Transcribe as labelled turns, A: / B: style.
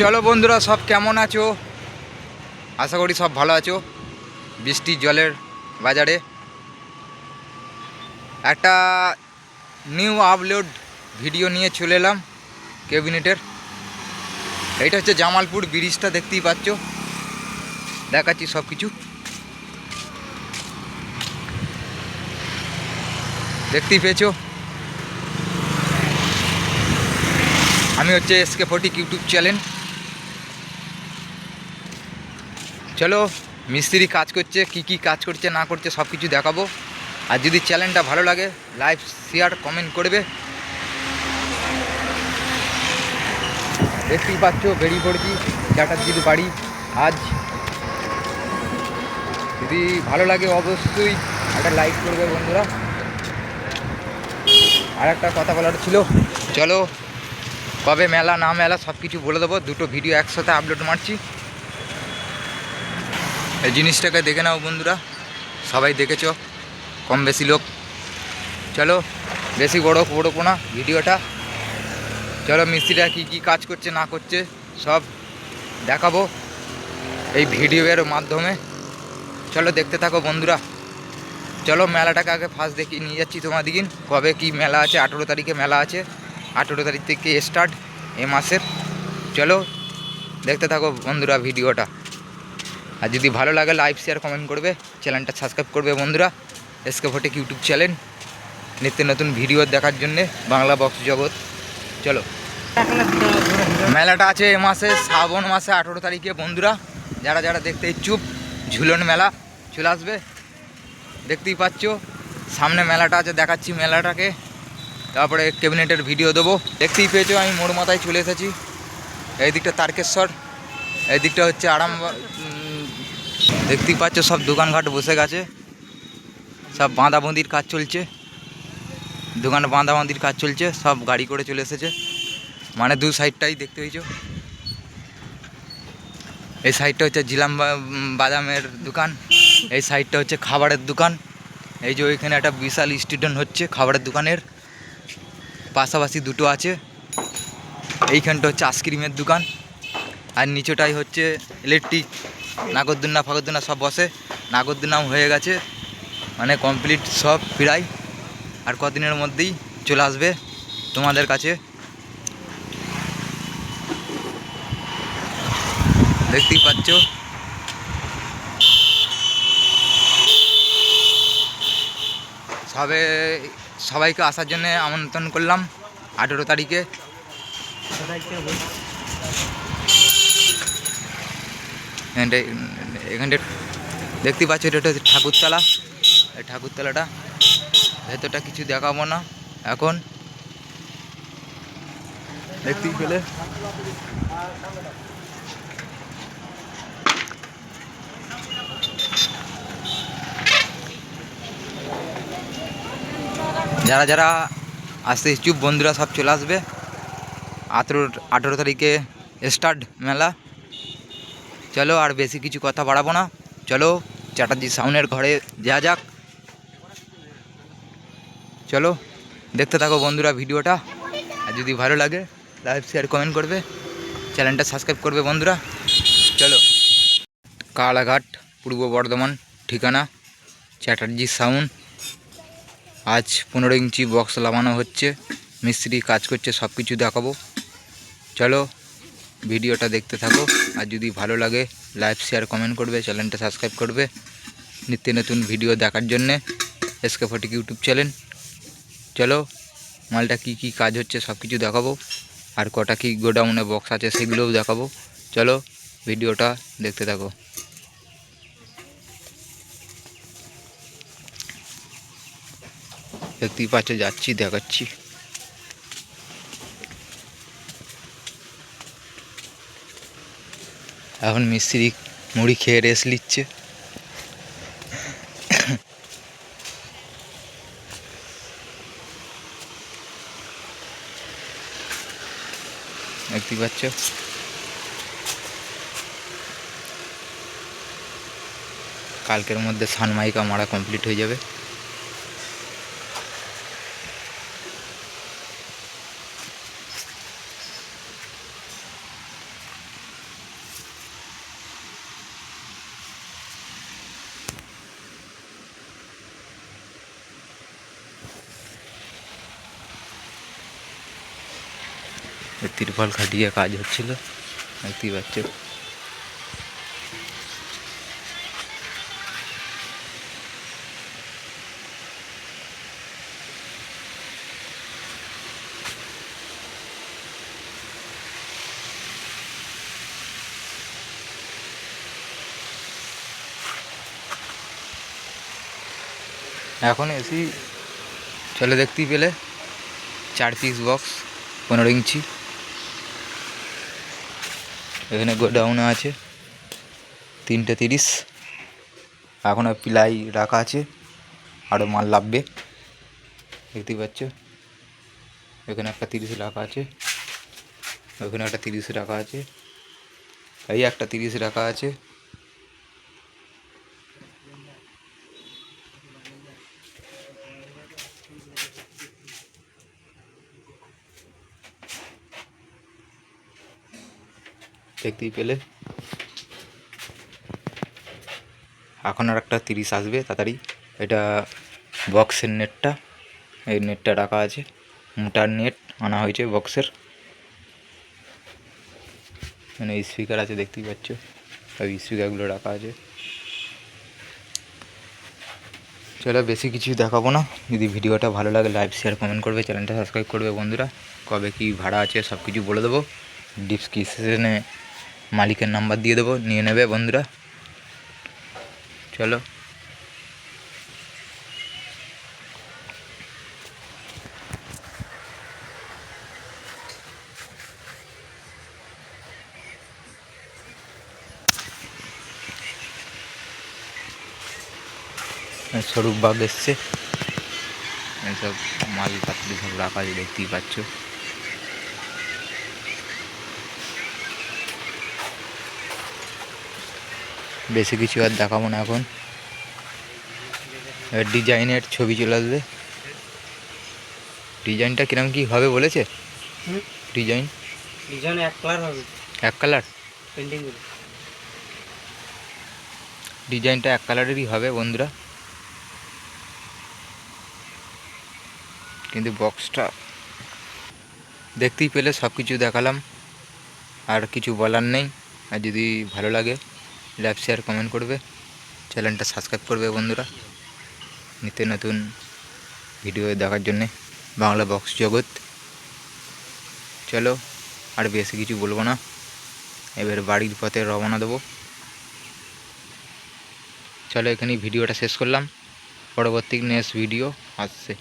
A: চলো বন্ধুরা, সব কেমন আছো? আশা করি সব ভালো আছো। বৃষ্টির জলের বাজারে। একটা নিউ আপলোড ভিডিও নিয়ে চলে এলাম ক্যাবিনেটের এইটা হচ্ছে জামালপুর ব্রিজটা দেখতেই পাচ্ছ। দেখাচ্ছি সব কিছু। দেখতেই পেয়েছ? আমি হচ্ছে এসকে ফটিক ইউটিউব চ্যানেল চলো, মিস্ত্রি কাজ করছে, কি কি কাজ করছে, না করছে সব কিছু দেখাবো। আর যদি চ্যানেলটা ভালো লাগে, লাইক, শেয়ার, কমেন্ট করবে। দেখতেই পাচ্ছ, বেরিয়ে পড়েছি, চ্যাটার্জির বাড়ি। আজ যদি ভালো লাগে, অবশ্যই একটা লাইক করবে বন্ধুরা। আর একটা কথা বলার ছিল, চলো, কবে মেলা, না মেলা সব কিছু বলে দেবো। দুটো ভিডিও একসাথে আপলোড মারছি। এই জিনিসটাকে দেখে নাও বন্ধুরা। সবাই দেখেছ? কম বেশি লোক। চলো, বেশি বড় করব না ভিডিওটা। চলো, মিস্ত্রিরা কী কী কাজ করছে, না করছে, সব দেখাবো এই ভিডিওর মাধ্যমে। চলো, দেখতে থাকো বন্ধুরা। চলো, মেলাটাকে আগে ফার্স্ট দেখি নিয়ে যাচ্ছি তোমাদিকে কবে কি মেলা আছে, আঠেরো তারিখে মেলা আছে। আঠেরো তারিখ থেকে স্টার্ট এ মাসের। চলো, দেখতে থাকো বন্ধুরা ভিডিওটা। আর যদি ভালো লাগে লাইভ শেয়ার কমেন্ট করবে চ্যানেলটা সাবস্ক্রাইব করবে বন্ধুরা এসকে ফটেক ইউটিউব চ্যানেল নিত্য নতুন ভিডিও দেখার জন্যে বাংলা বক্স জগৎ। চলো। মেলাটা আছে এ মাসে, শ্রাবণ মাসে আঠেরো তারিখে বন্ধুরা। যারা যারা দেখতে ইচ্ছুক, ঝুলন মেলা চলে আসবে। দেখতেই পাচ্ছ, সামনে মেলাটা আছে, দেখাচ্ছি মেলাটাকে। তারপরে ক্যাবিনেটের ভিডিও দেবো। দেখতেই পেয়েছ, আমি মোড় মাথায় চলে এসেছি। এই দিকটা তারকেশ্বর এই দিকটা হচ্ছে আরাম দেখতেই পাচ্ছ, সব দোকানঘাট বসে গেছে। সব বাঁধাবন্দির কাজ চলছে। দোকান বাঁধাবন্দির কাজ চলছে, সব গাড়ি করে চলে এসেছে। মানে দু সাইডটাই দেখতে পেয়েছ। এই সাইডটা হচ্ছে জিলাম বাদামের দোকান। এই সাইডটা হচ্ছে খাবারের দোকান। এই যে ওইখানে একটা বিশাল স্টুডেন্ট হচ্ছে খাবারের দোকানের। পাশাপাশি দুটো আছে। এইখানটা হচ্ছে আইসক্রিমের দোকান। আর নিচেটাই হচ্ছে ইলেকট্রিক নাগরদুন্না ফাগরদুন্না সব বসে। নাগরদুন্নাও হয়ে গেছে। মানে কমপ্লিট সব প্রায়। আর কদিনের মধ্যেই চলে আসবে তোমাদের কাছে। দেখতেই পাচ্ছ। সবে সবাইকে আসার জন্য আমন্ত্রণ করলাম আঠেরো তারিখে। এখানটায় এখানটায় দেখতেই পাচ্ছ এটা হচ্ছে ঠাকুরতলা। এই ঠাকুরতলাটা, ভেতরটা কিছু দেখাবো না এখন। দেখতেই পেলে? যারা যারা আসতে ইচ্ছুক, বন্ধুরা সব চলে আসবে। আঠেরো আঠেরো তারিখে স্টার্ট মেলা। চলো আর বেশি কিছু কথা বাড়াবো না। চলো চ্যাটার্জি সাউনের ঘরে যা যাক। চলো, দেখতে থাকো বন্ধুরা ভিডিওটা। আর যদি ভালো লাগে লাইক শেয়ার কমেন্ট করবে। চ্যানেলটা সাবস্ক্রাইব করবে বন্ধুরা। চলো। কালাঘাট, পূর্ব বর্ধমান, ঠিকানা, চ্যাটার্জি সাউন্ড আজ পনেরো ইঞ্চি বক্স লাগানো হচ্ছে। মিস্ত্রি কাজ করছে সব কিছু দেখাবো। চলো। ভিডিওটা দেখতে থাকো। আর যদি ভালো লাগে লাইক শেয়ার কমেন্ট করবে চ্যানেলটা সাবস্ক্রাইব করবে। নিত্য নতুন ভিডিও দেখার জন্যে এসকে ফটিক ইউটিউব চ্যানেল চলো, মালটা কি কি কাজ হচ্ছে সব কিছু দেখাবো। আর কটা কি গোডাউনে বক্স আছে সেগুলোও দেখাবো। চলো, ভিডিওটা দেখতে থাকো। দেখতেই পাচ্ছ, যাচ্ছি, দেখাচ্ছি। এখন মিস্ত্রি মুড়ি খেয়ে রেস্ট নিচ্ছে। দেখতেই পাচ্ছ? কালকের মধ্যে সানমাইকা মারা কমপ্লিট হয়ে যাবে। তিরপল খাটিয়ে কাজ হচ্ছিল। দেখতেই পাচ্ছ। এখন এসি, চলে দেখতেই পেলে। চার পিস বক্স পনেরো ইঞ্চি। এখানে গোডাউনে আছে, তিনটে তিরিশ। এখন প্লাই রাখা আছে আরও মাল লাগবে। দেখতে পাচ্ছ, এখানে একটা তিরিশ রাখা আছে ওখানে একটা তিরিশ রাখা আছে, এই একটা তিরিশ রাখা আছে। দেখতেই পেলে। এখন আর একটা তিরিশ আসবে তাড়াতাড়ি। এটা বক্সের নেটটা, এই নেটটা রাখা আছে। মোটার নেট আনা হয়েছে বক্সের। এখানে স্পিকার আছে, দেখতেই পাচ্ছ। ওই স্পিকারগুলো রাখা আছে। চলো বেশি কিছু দেখাবো না। যদি ভিডিওটা ভালো লাগে লাইক শেয়ার কমেন্ট করবে। চ্যানেলটা সাবস্ক্রাইব করবে বন্ধুরা। কবে কি ভাড়া আছে সব কিছু বলে দেবো। ডিসক্রিপশনে মালিকের নাম্বার দিয়ে দেবো, নিয়ে নেবে বন্ধুরা। চলো। স্বরূপ বাঘ এসছে। এইসব মাল পাত্রি সব রাখা দেখতেই পাচ্ছ। বেশি কিছু আর দেখাবো না এখন। এবার ডিজাইনের ছবি চলে আসবে। ডিজাইনটা কিরম কি হবে বলেছে? ডিজাইন?
B: ডিজাইন এক কালার হবে।
A: এক কালার
B: পেন্টিং
A: ডিজাইনটা এক কালারেরই হবে বন্ধুরা। কিন্তু বক্সটা দেখতেই পেলে সব কিছু দেখালাম। আর কিছু বলার নেই। আর যদি ভালো লাগে লাইক শেয়ার কমেন্ট করবে। চ্যানেলটা সাবস্ক্রাইব করবে বন্ধুরা। নিত্য নতুন ভিডিও দেখার জন্যে বাংলা বক্স জগৎ। চলো, আর বেশি কিছু বলব না। এবার বাড়ির পথে রওনা দেবো। চলো, এখানেই ভিডিওটা শেষ করলাম। পরবর্তী নেক্সট ভিডিও আসছে।